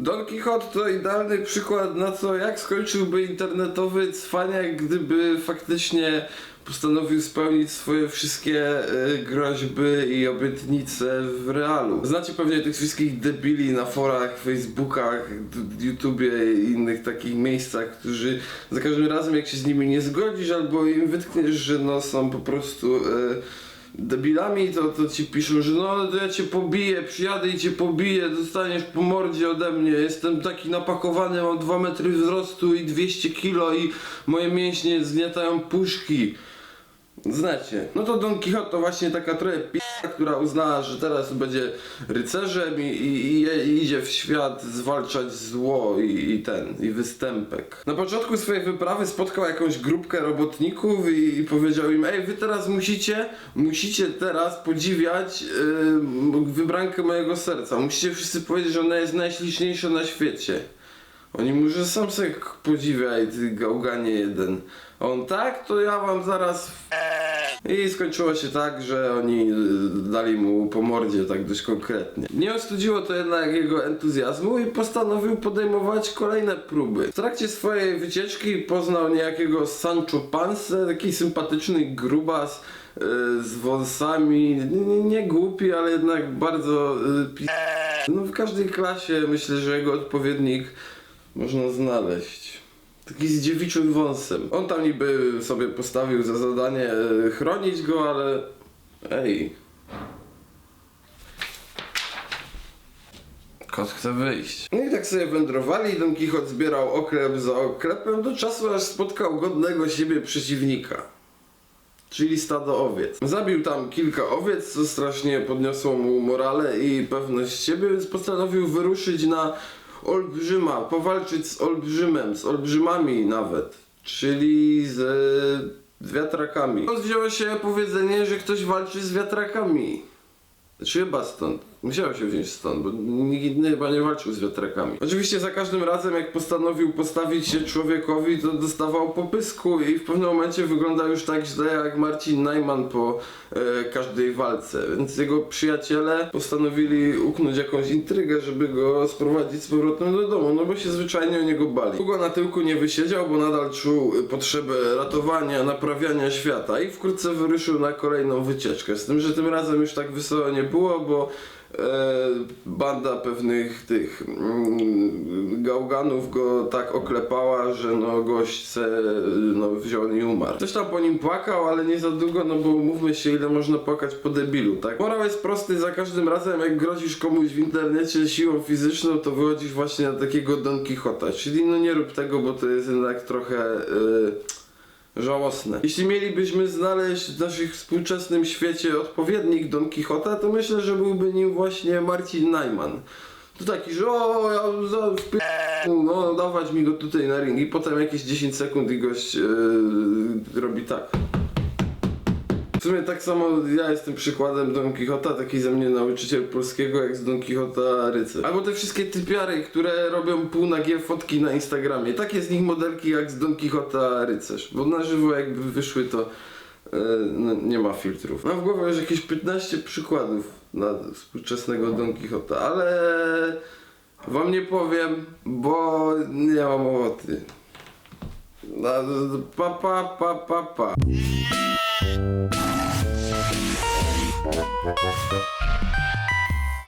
Don Quixote to idealny przykład na to, jak skończyłby internetowy cwaniak, gdyby faktycznie postanowił spełnić swoje wszystkie y, groźby i obietnice w realu. Znacie pewnie tych wszystkich debili na forach, Facebookach, YouTubie i innych takich miejscach, którzy za każdym razem jak się z nimi nie zgodzisz albo im wytkniesz, że no są po prostu... Y, debilami, to, to ci piszą, że no to ja cię pobiję, przyjadę i cię pobiję, dostaniesz po mordzie ode mnie, jestem taki napakowany, mam 2 metry wzrostu i 200 kilo i moje mięśnie zgniatają puszki. Znacie. No to Don Quixote to właśnie taka trochę p***a, która uznała, że teraz będzie rycerzem i, i, i idzie w świat zwalczać zło i, i ten, i występek. Na początku swojej wyprawy spotkał jakąś grupkę robotników i, i powiedział im, ej wy teraz musicie, musicie teraz podziwiać yy, wybrankę mojego serca. Musicie wszyscy powiedzieć, że ona jest najśliczniejsza na świecie. Oni mu, że sam se podziwiaj, ty gałganie jeden. A on tak, to ja wam zaraz... I skończyło się tak, że oni y, dali mu po mordzie tak dość konkretnie. Nie ostudziło to jednak jego entuzjazmu i postanowił podejmować kolejne próby. W trakcie swojej wycieczki poznał niejakiego Sancho Panza, taki sympatyczny grubas y, z wąsami, nie, nie głupi, ale jednak bardzo y, pi... No w każdej klasie myślę, że jego odpowiednik można znaleźć. Taki z dziewiczym wąsem. On tam niby sobie postawił za zadanie e, chronić go, ale... Ej. Kot chce wyjść. No i tak sobie wędrowali, Don Quixote zbierał oklep za oklepem do czasu, aż spotkał godnego siebie przeciwnika. Czyli stado owiec. Zabił tam kilka owiec, co strasznie podniosło mu morale i pewność siebie, więc postanowił wyruszyć na olbrzyma, powalczyć z olbrzymem, z olbrzymami nawet, czyli z, z wiatrakami. Skąd wzięło się powiedzenie, że ktoś walczy z wiatrakami? Chyba stąd. Musiało się wziąć stąd, bo nikt inny chyba nie walczył z wiatrakami. Oczywiście za każdym razem jak postanowił postawić się człowiekowi, to dostawał popysku i w pewnym momencie wygląda już tak źle jak Marcin Najman po e, każdej walce. Więc jego przyjaciele postanowili uknąć jakąś intrygę, żeby go sprowadzić z powrotem do domu, no bo się zwyczajnie o niego bali. Długo na tyłku nie wysiedział, bo nadal czuł potrzebę ratowania, naprawiania świata i wkrótce wyruszył na kolejną wycieczkę. Z tym, że tym razem już tak wesoło nie było, bo e, banda pewnych tych mm, gałganów go tak oklepała, że no gość se no, wziął i umarł. Ktoś tam po nim płakał, ale nie za długo, no bo mówmy się ile można płakać po debilu, tak? Morał jest prosty, za każdym razem jak grozisz komuś w internecie siłą fizyczną, to wychodzisz właśnie na takiego Don Quixota, czyli no nie rób tego, bo to jest jednak trochę... E, żałosne. Jeśli mielibyśmy znaleźć w naszym współczesnym świecie odpowiednik Don Quixota, to myślę, że byłby nim właśnie Marcin Najman. To taki, że o, ja za no dawać mi go tutaj na ring i potem jakieś 10 sekund i gość yy, robi tak. W sumie tak samo ja jestem przykładem Don Quixota, taki ze mnie nauczyciel polskiego jak z Don Quixota rycerz. Albo te wszystkie typiary, które robią półnagie fotki na Instagramie. Takie z nich modelki jak z Don Quixota rycerz. Bo na żywo jakby wyszły to no, nie ma filtrów. Mam w głowie już jakieś 15 przykładów na współczesnego Don Quixota, ale wam nie powiem, bo nie mam ochoty. Pa pa pa pa pa. Thank you.